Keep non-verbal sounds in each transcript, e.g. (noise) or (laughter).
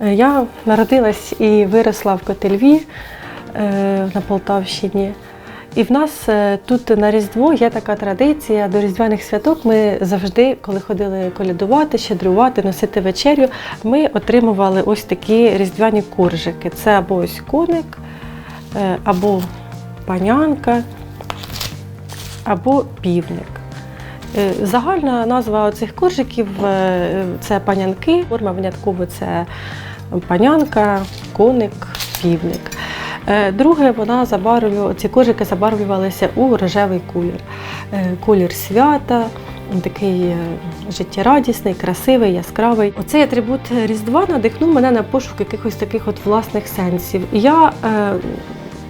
Е, Я народилась і виросла в Котельві е, на Полтавщині. І в нас е, тут на Різдво є така традиція до Різдвяних святок. Ми завжди, коли ходили колядувати, щедрувати, носити вечерю, ми отримували ось такі різдвяні коржики. Це або ось коник, або панянка, або півник. Загальна назва цих коржиків це панянки, форма винятково це панянка, коник, півник. Е, Друге, вона забарвлювала, ці коржики забарвлювалися у рожевий колір. Е, Колір свята, такий е, життєрадісний, красивий, яскравий. Оцей атрибут Різдва надихнув мене на пошук якихось таких от власних сенсів. Я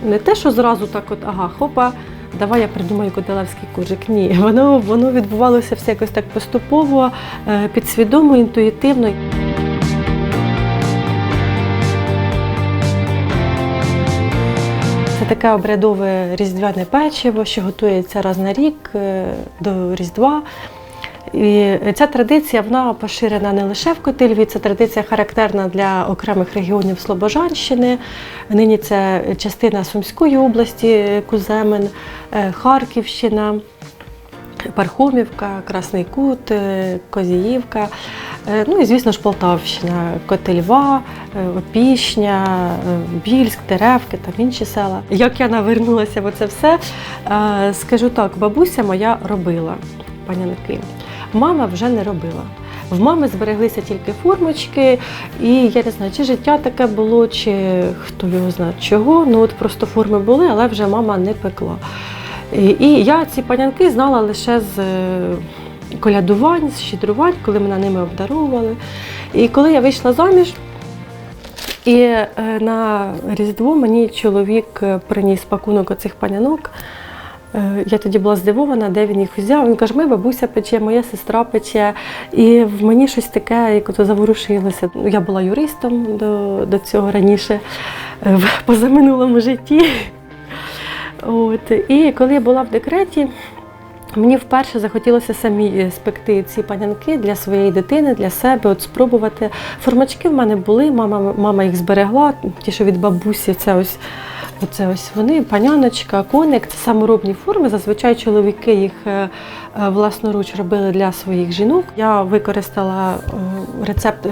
не те, що зразу так, от ага, хопа, давай я придумаю котелевський коржик. Ні, воно, воно відбувалося все якось так поступово, підсвідомо, інтуїтивно. Таке обрядове різдвяне печиво, що готується раз на рік е, до Різдва. І ця традиція вона поширена не лише в Котильві, це традиція характерна для окремих регіонів Слобожанщини. Нині це частина Сумської області, Куземин, е, Харківщина. Пархомівка, Красний Кут, е, Козіївка, е, ну і, звісно ж, Полтавщина, Котельва, е, Опішня, е, Більськ, Деревки, там інші села. Як я навернулася в це все, скажу так, бабуся моя робила панянки. Мама вже не робила. В мами збереглися тільки формочки, і я не знаю, чи життя таке було, чи хто його знає чого. Ну от просто форми були, але вже мама не пекла. І, і я ці панянки знала лише з е, колядувань, з щедрувань, коли мене ними обдаровували. І коли я вийшла заміж, і е, на Різдво мені чоловік е, приніс пакунок оцих панянок. Е, Я тоді була здивована, де він їх взяв. Він каже, ми бабуся пече, моя сестра пече. І в мені щось таке, як ото заворушилося. Я була юристом до, до цього раніше, е, в позаминулому житті. От. І коли я була в декреті, мені вперше захотілося самі спекти ці панянки для своєї дитини, для себе, от спробувати. Формачки в мене були, мама, мама їх зберегла, ті, що від бабусі, це ось. Оце ось вони, паняночка, коник, це саморобні форми. Зазвичай чоловіки їх е, е, власноруч робили для своїх жінок. Я використала е, рецепт, е,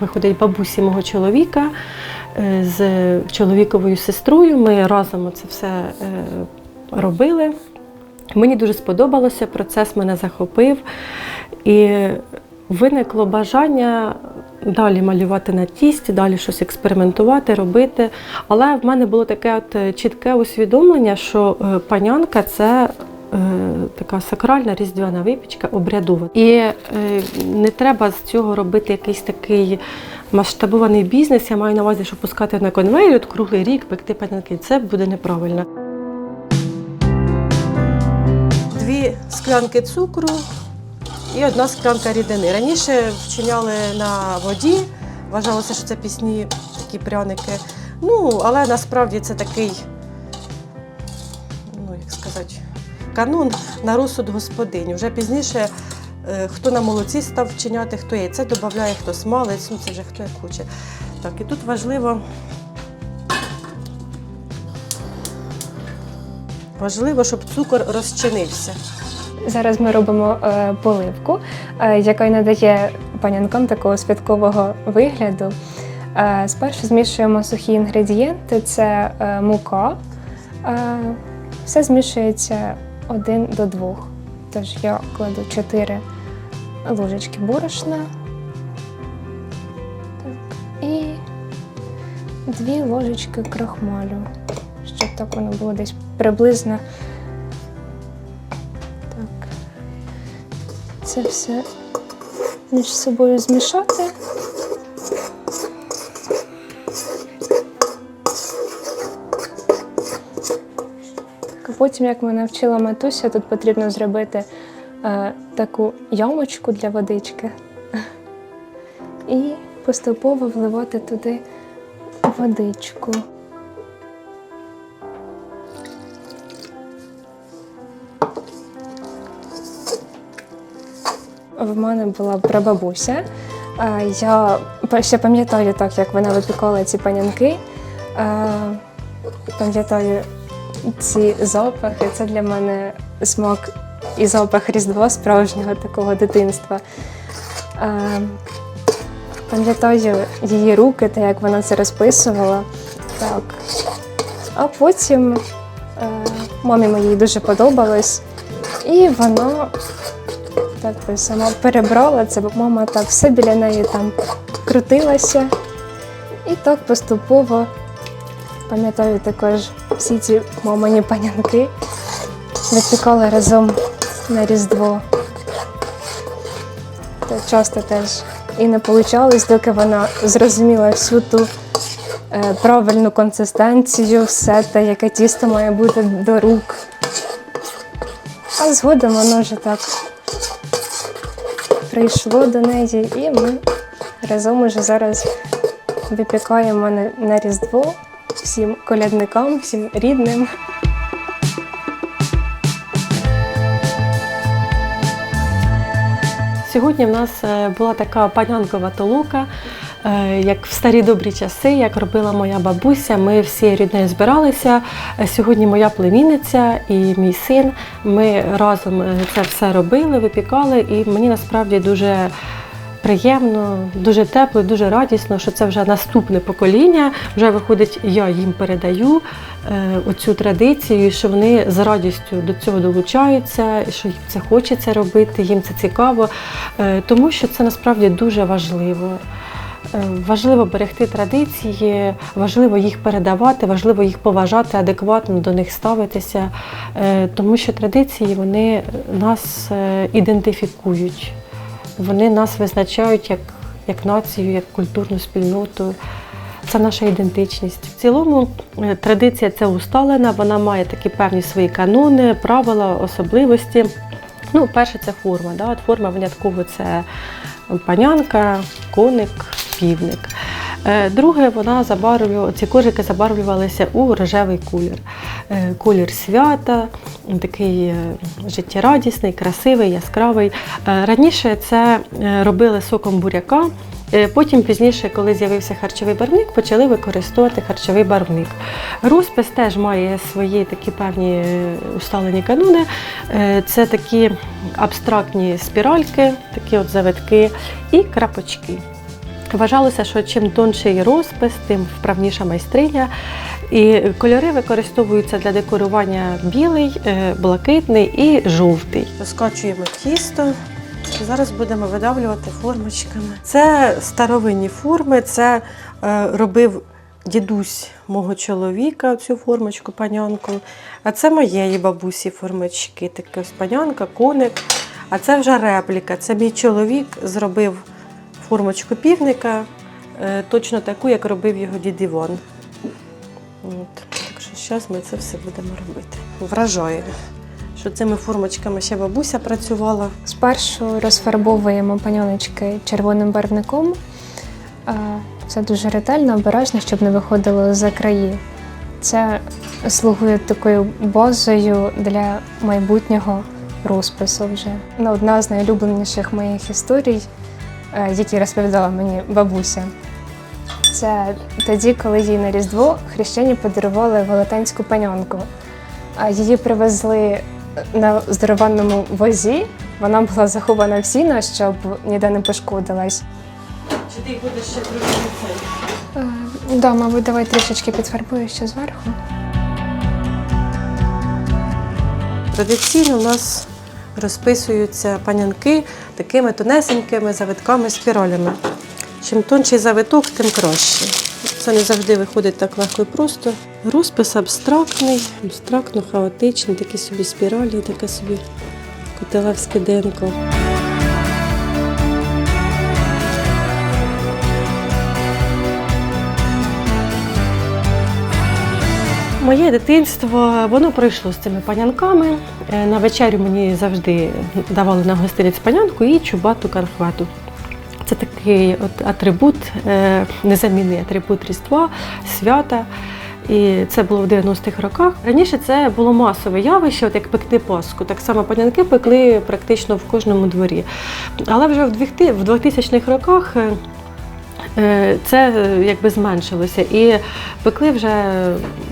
виходить, бабусі мого чоловіка е, з чоловіковою сестрою. Ми разом це все е, робили. Мені дуже сподобалося, процес мене захопив. І виникло бажання далі малювати на тісті, далі щось експериментувати, робити. Але в мене було таке от е, чітке усвідомлення, що е, панянка це. е, Така сакральна різдвяна випічка обрядова. І е, не треба з цього робити якийсь такий масштабований бізнес. Я маю на увазі, що пускати на конвейер от круглий рік, пекти панянки. Це буде неправильно. Дві склянки цукру і одна склянка рідини. Раніше вчиняли на воді, вважалося, що це пісні такі пряники. Ну, але насправді це такий, ну як сказати, канун на розсуд господині. Вже пізніше хто на молоці став вчиняти, хто яйце додає, хто смалець, ну це вже хто як хоче. Так, і тут важливо. Важливо, щоб цукор розчинився. Зараз ми робимо е, поливку, е, яка надає панянкам такого святкового вигляду. Е, спершу змішуємо сухі інгредієнти: це е, мука. Е, все змішується один до двох. Тож я кладу 4 ложечки борошна. Так. І 2 ложечки крахмалю, щоб так воно було десь приблизно так. Це все між собою змішати. Потім, як мене вчила матуся, тут потрібно зробити таку ямочку для водички і поступово вливати туди водичку. В мене була прабабуся. Е, Я Ще пам'ятаю так, як вона випікала ці панянки. Е, Пам'ятаю ці запахи. Це для мене смак і запах Різдва справжнього такого дитинства. Пам'ятаю її руки та як вона це розписувала. Так. А потім е, мамі моїй дуже подобалось, і вона так сама перебрала це, бо мама так все біля неї там крутилася. І так поступово пам'ятаю також всі ці мамині панянки випікали разом на Різдво. Та часто теж і не получалось, доки вона зрозуміла всю ту е, правильну консистенцію, все те, яке тісто має бути до рук. А згодом воно вже так прийшло до неї, і ми разом уже зараз випікаємо на, на Різдво всім колядникам, всім рідним. Сьогодні в нас е, була така панянкова толока, е, як в старі добрі часи, як робила моя бабуся. Ми всі рідне збиралися. Е, Сьогодні моя племінниця і мій син. Ми разом це все робили, випікали, і мені насправді дуже. Приємно, дуже тепло, дуже радісно, що це вже наступне покоління. Вже виходить, я їм передаю е, оцю традицію, що вони з радістю до цього долучаються, що їм це хочеться робити, їм це цікаво, е, тому що це насправді дуже важливо. Е, Важливо берегти традиції, важливо їх передавати, важливо їх поважати, адекватно до них ставитися, тому що традиції вони нас ідентифікують. Вони нас визначають як, як націю, як культурну спільноту. Це наша ідентичність. В цілому е, традиція це усталена, вона має такі певні свої канони, правила, особливості. Ну, перше, це форма. Да? От форма винятково це панянка, коник, півник. Е, Друге, вона забарвлювала, ці кожики забарвлювалися у рожевий колір. Е, Колір свята, такий е, життєрадісний, красивий, яскравий. Раніше це робили соком буряка. Потім пізніше, коли з'явився харчовий барвник, почали використовувати харчовий барвник. Розпис теж має свої такі певні усталені канони. Е, Це такі абстрактні спіральки, такі от завитки і крапочки. Вважалося, що чим тонший розпис, тим вправніша майстриня. І кольори використовуються для декорування білий, е, блакитний і жовтий. Розкачуємо тісто. Зараз будемо видавлювати формочками. Це старовинні форми, це е, робив дідусь мого чоловіка, цю формочку, панянку. А це моєї бабусі формочки. Таке ось панянка, коник. А це вже репліка. Це мій чоловік зробив формочку півника, е, точно таку, як робив його дід Іван. От. Так що зараз ми це все будемо робити. Вражає, що цими формочками ще бабуся працювала. Спершу розфарбовуємо паньоночки червоним барвником. Це дуже ретельно, обережно, щоб не виходило за краї. Це слугує такою базою для майбутнього розпису вже. Ну, одна з найулюбленіших моїх історій, які розповідала мені бабуся. Це тоді, коли їй на Різдво хрещені подарували велетенську паньонку. А Її привезли на здорованому возі. Вона була захована в сіно, щоб ніде не пошкодилась. Чи ти будеш ще трохи цей? Е, мабуть, давай трішечки підфарбую ще зверху. Традиційно у нас розписуються панянки такими тонесенькими завитками спіралями. Чим тонший завиток, тим краще. Це не завжди виходить так легко і просто. Розпис абстрактний, абстрактно хаотичний, такі собі спіралі, таке собі котелевське денко. Моє дитинство воно пройшло з цими панянками. Е, На вечерю мені завжди давали на гостиниць панянку і чубату кархвату. Це такий от атрибут, е, незамінний атрибут Різдва, свята. І це було в 90-х роках. Раніше це було масове явище, от як пекти Пасху. Так само панянки пекли практично в кожному дворі. Але вже в 2000 в 2000-х роках е, це е, якби зменшилося. І пекли вже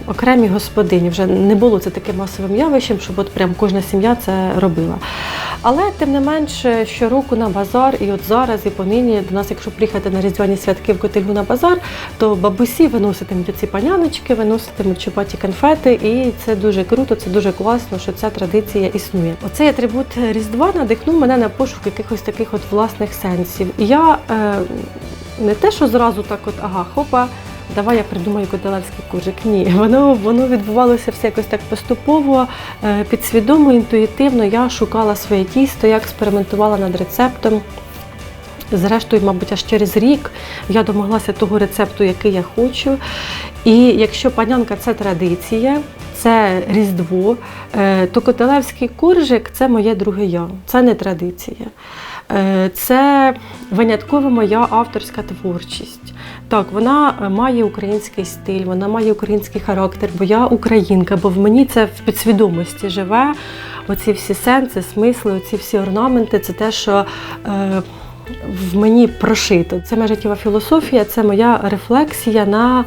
окремі господині. Вже не було це таким масовим явищем, щоб от прям кожна сім'я це робила. Але тим не менш, щороку на базар, і от зараз, і понині до нас, якщо приїхати на різдвяні святки в Котельгу на базар, то бабусі виноситимуть ці паняночки, виноситимуть чупаті конфети, і це дуже круто, це дуже класно, що ця традиція існує. Оцей атрибут Різдва надихнув мене на пошук якихось таких от власних сенсів. Я е, не те, що зразу так, от ага, хопа. Давай я придумаю котелевський кужик. Ні, (laughs) воно воно відбувалося все якось так поступово, е, підсвідомо, інтуїтивно. Я шукала своє тісто, я експериментувала над рецептом. Зрештою, мабуть, аж через рік я домоглася того рецепту, який я хочу. І якщо панянка це традиція, це різдво, е, то котелевський коржик це моє друге я, це не традиція. Е, Це винятково моя авторська творчість. Так, вона е, має український стиль, вона має український характер, бо я українка, бо в мені це в підсвідомості живе. Оці всі сенси, смисли, оці всі орнаменти це те, що е, в мені прошито. Це моя життєва філософія, це моя рефлексія на,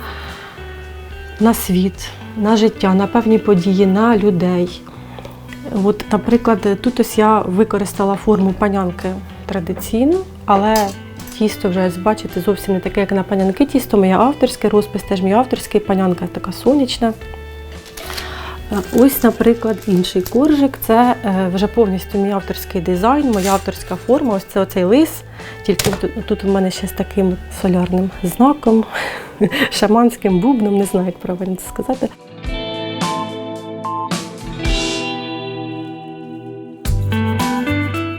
на світ, на життя, на певні події, на людей. От, наприклад, тут ось я використала форму панянки традиційну, але тісто вже бачите зовсім не таке, як на панянки. Тісто моє авторське, розпис теж мій авторський, панянка така сонячна. Е, Ось, наприклад, інший коржик. Це е, вже повністю мій авторський дизайн, моя авторська форма. Ось це оцей лис. Тільки тут у мене ще з таким солярним знаком, (laughs) шаманським бубном, не знаю, як правильно це сказати.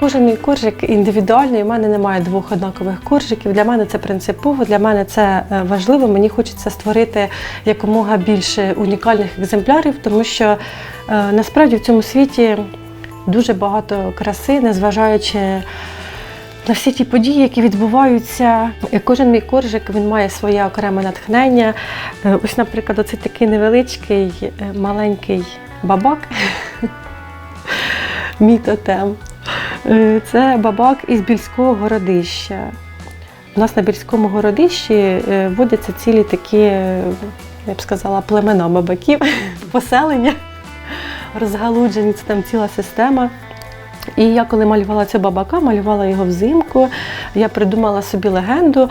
Кожен мій коржик індивідуальний. У мене немає двох однакових коржиків. Для мене це принципово, для мене це е, важливо. Мені хочеться створити якомога більше унікальних екземплярів, тому що е, насправді в цьому світі дуже багато краси, незважаючи на всі ті події, які відбуваються. Кожен мій коржик він має своє окреме натхнення. Е, Ось, наприклад, оцей такий невеличкий маленький бабак. (laughs) Мій тотем. Е, Це бабак із Більського городища. У нас на Більському городищі е, водяться цілі такі, е, я б сказала, племена бабаків, (laughs) поселення розгалуджені, це там ціла система. І я коли малювала цього бабака, малювала його взимку, я придумала собі легенду.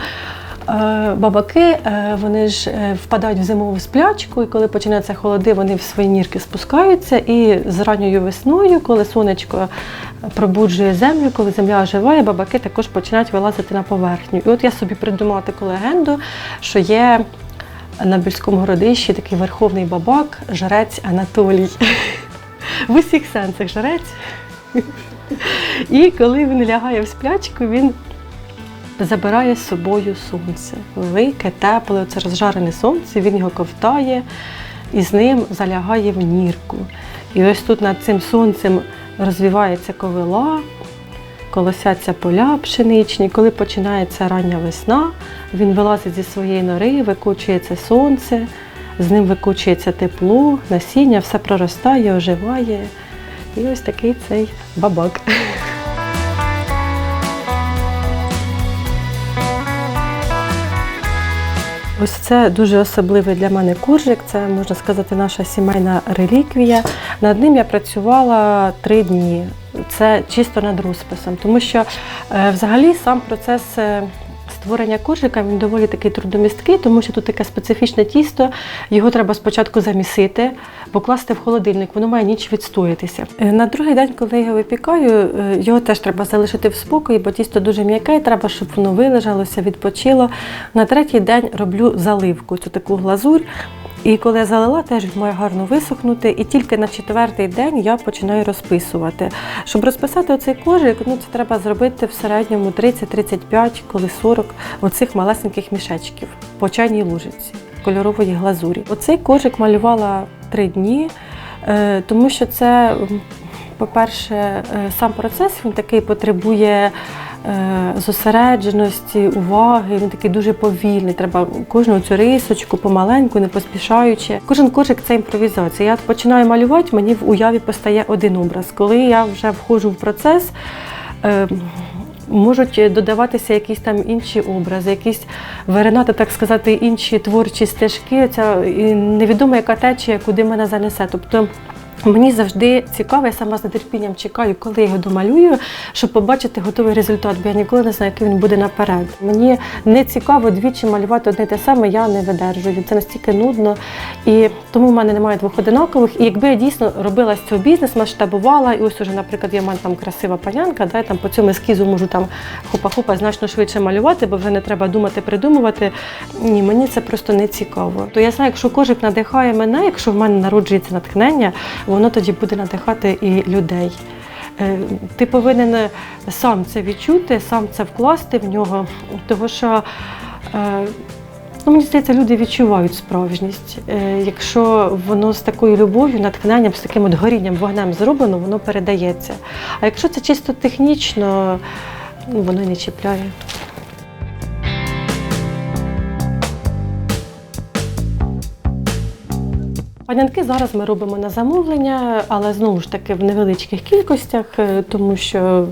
Е, Бабаки е, вони ж е, впадають в зимову сплячку, і коли починаються холоди, вони в свої нірки спускаються. І з ранньою весною, коли сонечко пробуджує землю, коли земля оживає, бабаки також починають вилазити на поверхню. І от я собі придумала таку легенду, що є на Більському городищі такий верховний бабак, жрець Анатолій. (laughs) В усіх сенсах жрець. І коли він лягає в сплячку, він забирає з собою сонце. Велике, тепле, це розжарене сонце, він його ковтає і з ним залягає в нірку. І ось тут над цим сонцем розвивається ковила, колосяться поля пшеничні. Коли починається рання весна, він вилазить зі своєї нори, викочується сонце, з ним викочується тепло, насіння, все проростає, оживає. І ось такий цей бабак. Ось це дуже особливий для мене коржик. Це можна сказати наша сімейна реліквія. Над ним я працювала три дні. Це чисто над розписом, тому що е, взагалі сам процес. Створення коржика він доволі такий трудомісткий, тому що тут таке специфічне тісто. Його треба спочатку замісити, покласти в холодильник, воно має ніч відстоятися. Е, На другий день, коли я його випікаю, е, його теж треба залишити в спокої, бо тісто дуже м'яке, і треба, щоб воно вилежалося, відпочило. На третій день роблю заливку, цю таку глазурь. І коли я залила, теж має гарно висохнути. І тільки на четвертий день я починаю розписувати. Щоб розписати оцей кожик, ну це треба зробити в середньому 30-35, коли 40 оцих малесеньких мішечків по чайній лужиці кольорової глазурі. Оцей кожик малювала три дні, е, тому що це, по-перше, е, сам процес він такий потребує зосередженості, уваги. Він такий дуже повільний. Треба кожну цю рисочку помаленьку, не поспішаючи. Кожен кожик це імпровізація. Я починаю малювати, мені в уяві постає один образ. Коли я вже входжу в процес. е, можуть додаватися якісь там інші образи, якісь виринати, так сказати, інші творчі стежки. Ця і невідомо, яка течія, куди мене занесе. Тобто Мені завжди цікаво, я сама з нетерпінням чекаю, коли я його домалюю, щоб побачити готовий результат, бо я ніколи не знаю, який він буде наперед. Мені не цікаво двічі малювати одне те саме, я не видержую. Це настільки нудно. І тому в мене немає двох одинакових. І якби я дійсно робила з цього бізнес, масштабувала, і ось уже, наприклад, я мене там красива панянка, да, я там по цьому ескізу можу там хопа-хопа значно швидше малювати, бо вже не треба думати, придумувати. Ні, мені це просто не цікаво. То я знаю, якщо кожик надихає мене, якщо в мене народжується натхнення, воно тоді буде надихати і людей. Е, Ти повинен сам це відчути, сам це вкласти в нього, тому що. е, Ну, мені здається, люди відчувають справжність. Е, Якщо воно з такою любов'ю, натхненням, з таким от горінням, вогнем зроблено, воно передається. А якщо це чисто технічно, ну, воно не чіпляє. Панянки зараз ми робимо на замовлення, але знову ж таки в невеличких кількостях, е, тому що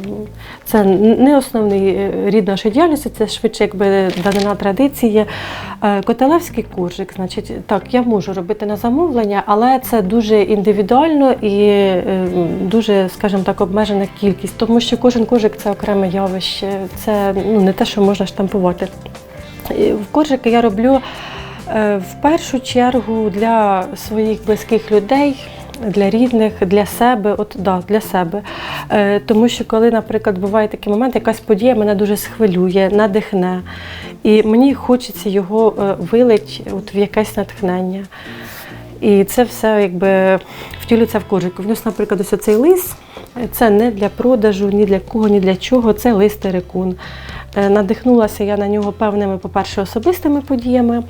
це не основний е, рід нашої діяльності, це швидше якби данина традиції. Е, Котелевський коржик, значить, так, я можу робити на замовлення, але це дуже індивідуально і дуже, скажімо так, обмежена кількість, тому що кожен коржик це окреме явище, це ну, не те, що можна штампувати. В коржики я роблю в першу чергу для своїх близьких людей. Для рідних, для себе, от да, для себе. Е, тому що коли, наприклад, буває такий момент, якась подія мене дуже схвилює, надихне, і мені хочеться його е, вилить от в якесь натхнення. І це все якби втілюється в коржику. Внес, наприклад, ось цей лист. Це не для продажу, ні для кого, ні для чого. Це лист терекун. Е, Надихнулася я на нього певними, по-перше, особистими подіями.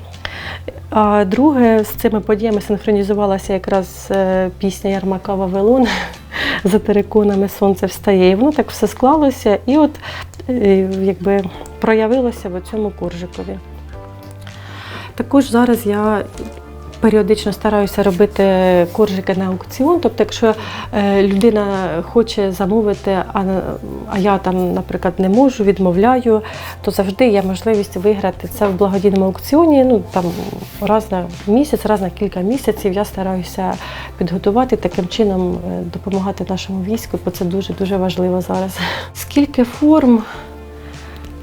А друге, з цими подіями синхронізувалася якраз е, пісня Ярмака Вавилон (laughs) за териконами Сонце встає. І воно так все склалося і от е, якби проявилося в цьому коржикові. Також зараз я періодично стараюся робити коржики на аукціон. Тобто, якщо е, людина хоче замовити, а, я там, наприклад, не можу, відмовляю, то завжди є можливість виграти це в благодійному аукціоні. Ну там раз на місяць, раз на кілька місяців я стараюся підготувати таким чином е, допомагати нашому війську, бо це дуже дуже важливо зараз. Скільки форм?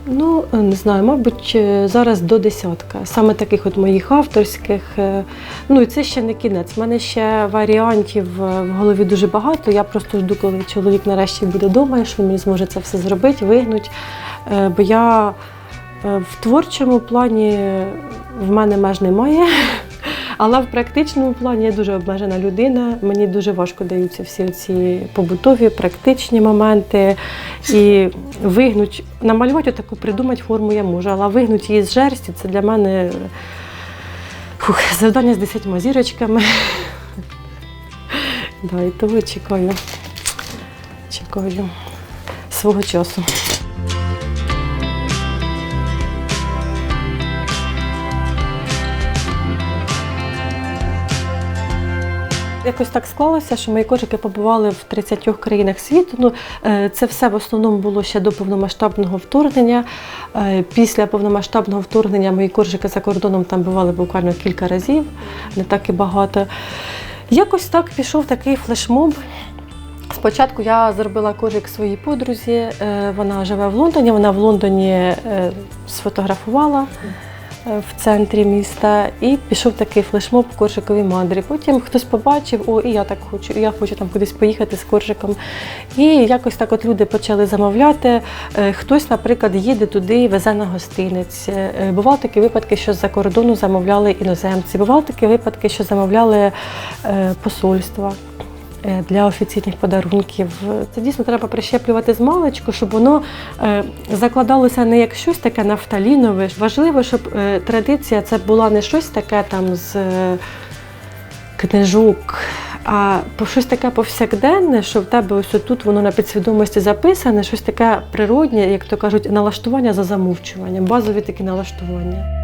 Ну, не знаю, мабуть, е, зараз до десятка. Саме таких от моїх авторських. Е, Ну і це ще не кінець. У мене ще варіантів е, в голові дуже багато. Я просто жду, коли чоловік нарешті буде вдома, що він зможе це все зробити, вигнуть. Е, Бо я в творчому плані в мене меж немає. Але в практичному плані я дуже обмежена людина. Мені дуже важко даються всі ці побутові, практичні моменти. І вигнуть, намалювати таку, придумати форму я можу, але вигнути її з жерсті це для мене фух, завдання з десятьма зірочками. (laughs) Да, того чекаю. Чекаю свого часу. Якось так склалося, що мої кошики побували в 30 країнах світу. Ну, е, це все в основному було ще до повномасштабного вторгнення. Е, Після повномасштабного вторгнення мої коржики за кордоном там бували буквально кілька разів, не так і багато. Якось так пішов такий флешмоб. Спочатку я зробила коржик своїй подрузі. е, Вона живе в Лондоні. Вона в Лондоні сфотографувала в центрі міста і пішов такий флешмоб коржикові мандрі. Потім хтось побачив, о, і я так хочу, я хочу там кудись поїхати з коржиком. І якось так от люди почали замовляти. Е, Хтось, наприклад, їде туди і везе на гостиниць. Е, Бували такі випадки, що з-за кордону замовляли іноземці. Бували такі випадки, що замовляли е, посольства е, для офіційних подарунків. Це дійсно треба прищеплювати з маличку, щоб воно е, закладалося не як щось таке нафталінове. Важливо, щоб е, традиція це була не щось таке там з е, книжок. А щось таке повсякденне, що в тебе ось тут воно на підсвідомості записане, щось таке природнє, як то кажуть, налаштування за замовчуванням, базові такі налаштування.